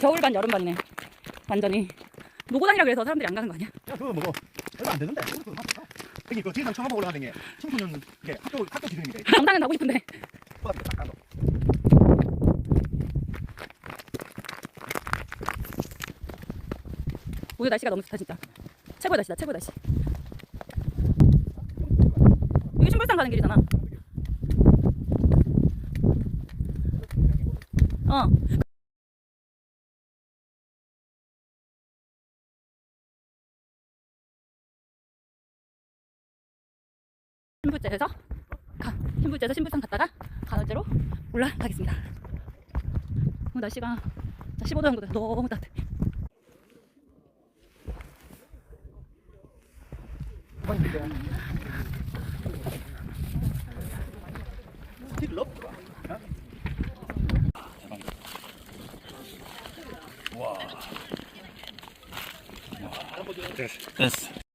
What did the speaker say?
겨울 반 여름 반이네. 완전히. 노고단이라 그래서 사람들이 안 가는 거 아니야? 야 그거 뭐고 얼마 안 되는데. 여기 그 지상 청하고 올라가는 게 청소년 이게 학교 학교 기준인데 강당은 가고 싶은데. 딱. 오늘 날씨가 너무 좋다 진짜. 최고의 날씨다 최고의 날씨. 여기 신불산 가는 길이잖아. 어. 신불제에서 가, 신불제에서 신불산 갔다가 간헐제로 올라가겠습니다. 오늘 날씨가 15도 정도 돼 너무 따뜻해. 됐어.